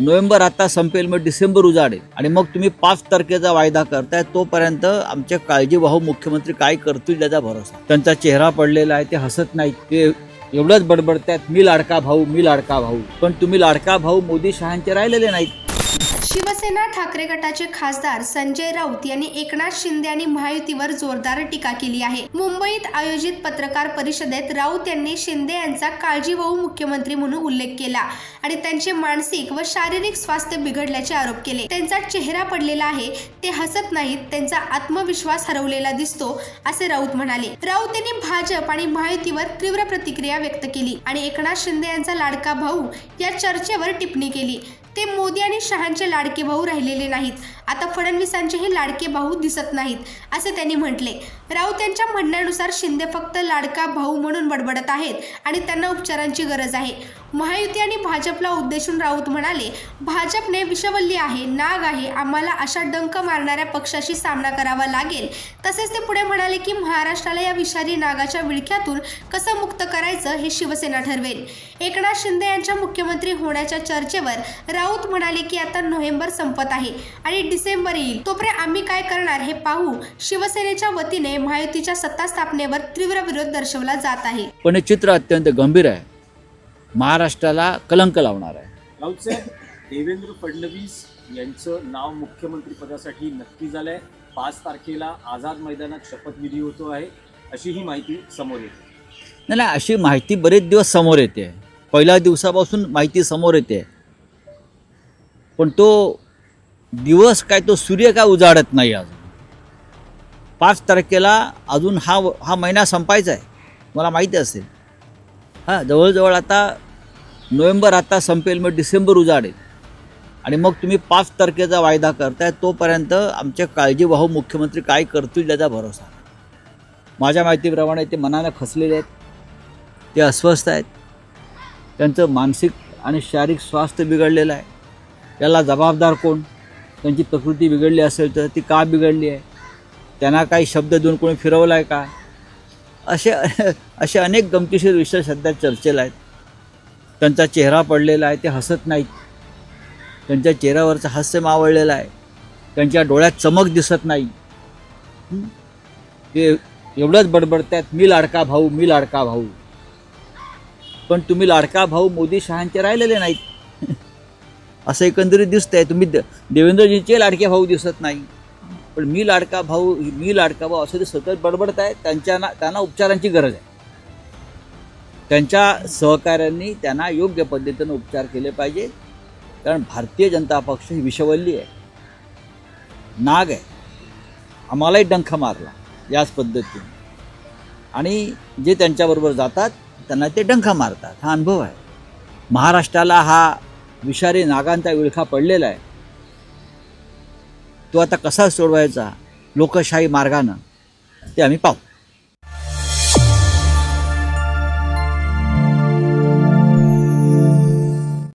November आता संपेल मग डिसेंबर उजाडेल. आणि मग तुम्ही पाच तारखेचा वायदा करताय तोपर्यंत आमच्या काळजीवाहू मुख्यमंत्री काय करतील त्याचा भरोसा. त्यांचा चेहरा पडलेला आहे ते हसत नाहीत. ते एवढंच बडबडतायत मी लाडका भाऊ मी लाडका भाऊ. पण तुम्ही लाडका भाऊ मोदी शहांचे राहिलेले नाहीत. शिवसेना ठाकरे गटाचे खासदार संजय राऊत यांनी एकनाथ शिंदे आणि महायुतीवर जोरदार टीका केली आहे. मुंबईत आयोजित पत्रकार परिषदेत राऊत यांनी शिंदे यांचा काळजीवाहू मुख्यमंत्री म्हणून उल्लेख केला आणि त्यांचे मानसिक व शारीरिक स्वास्थ्य बिघडल्याचे आरोप केले. त्यांचा चेहरा पडलेला आहे ते हसत नाहीत त्यांचा आत्मविश्वास हरवलेला दिसतो असे राऊत म्हणाले. राऊत यांनी भाजप आणि महायुतीवर तीव्र प्रतिक्रिया व्यक्त केली आणि एकनाथ शिंदे यांचा लाडका भाऊ या चर्चेवर टिप्पणी केली. ते मोदी आणि शहांचे लाडके भाऊ राहिलेले नाहीत. आता फडणवीसांचेही लाडके भाऊ दिसत नाहीत असे त्यांनी म्हटले. राऊत यांच्या म्हणण्यानुसार शिंदे फक्त लाडका भाऊ म्हणून बडबडत आहेत आणि त्यांना उपचारांची गरज आहे. महायुती आणि भाजपला उद्देशून राऊत म्हणाले भाजपने विषवल्ली आहे नाग आहे. आम्हाला अशा डंक मारणाऱ्या पक्षाशी सामना करावा लागेल. तसेच ते पुढे म्हणाले की महाराष्ट्राला या विषारी नागाच्या विळख्यातून कसं मुक्त करायचं हे शिवसेना ठरवेल. एकनाथ शिंदे यांच्या मुख्यमंत्री होण्याच्या चर्चेवर राऊत म्हणाले की आता नोव्हेंबर संपत आहे आणि डिसेंबर येईल. तोपर्यंत आम्ही काय करणार हे पाहू. शिवसेनेच्या वतीने महायुतीच्या सत्ता स्थापनेवर तीव्र विरोध दर्शवला जात आहे. पण हे चित्र अत्यंत गंभीर आहे. महाराष्ट्राला कलंक लावणार आहे. राऊत साहेब देवेंद्र फडणवीस यांचं नाव मुख्यमंत्री पदासाठी नक्की झालंय. पाच तारखेला आझाद मैदानात शपथविधी होतो आहे अशी ही माहिती समोर येते. नाही नाही अशी माहिती बरेच दिवस समोर येते. पहिल्या दिवसापासून माहिती समोर येते. पण तो दिवस काय तो सूर्य काय उजाडत नाही अजून पाच तारखेला अजून हा हा महिना संपायचा आहे. मला माहिती असेल. हां जवळजवळ आता नोव्हेंबर आता संपेल मग डिसेंबर उजाडेल. आणि मग तुम्ही पाच तारखेचा वायदा करताय तोपर्यंत आमचे काळजीवाहू मुख्यमंत्री काय करतील त्याचा भरोसा. माझ्या माहितीप्रमाणे ते मनानं खचलेले आहेत ते अस्वस्थ आहेत. त्यांचं मानसिक आणि शारीरिक स्वास्थ्य बिघडलेलं आहे. त्याला जबाबदार कोण? त्यांची प्रकृती बिघडली असेल तर ती का बिघडली आहे? त्यांना काही शब्द देऊन कोणी फिरवला आहे का? असे असे अनेक गमतीशीर विषय सध्या चर्चेला आहेत. त्यांचा चेहरा पडलेला आहे ते हसत नाहीत. त्यांच्या चेहऱ्यावरचं हास्य मावळलेलं आहे. त्यांच्या डोळ्यात चमक दिसत नाही. ते एवढंच बडबडतात मी लाडका भाऊ मी लाडका भाऊ. पण तुम्ही लाडका भाऊ मोदी शहांचे राहिलेले नाहीत. असं एकंदरीत दिसतंय. तुम्ही द- देवेंद्रजींचे लाडके भाऊ दिसत नाही. पण मी लाडका भाऊ मी लाडका भाऊ असं ते सतत बडबडतायत त्यांच्या ना त्यांना उपचारांची गरज आहे. त्यांच्या सहकाऱ्यांनी त्यांना योग्य पद्धतीनं उपचार केले पाहिजे. कारण भारतीय जनता पक्ष ही विषवल्ली आहे. नाग आहे. आम्हालाही डंख मारला याच पद्धतीने. आणि जे त्यांच्याबरोबर जातात त्यांना ते डंख मारतात. हा अनुभव आहे. महाराष्ट्राला हा विषारी नागांचा विळखा पडलेला आहे. तो आता कसा सोडवायचा लोकशाही मार्गानं ते आम्ही पाहू.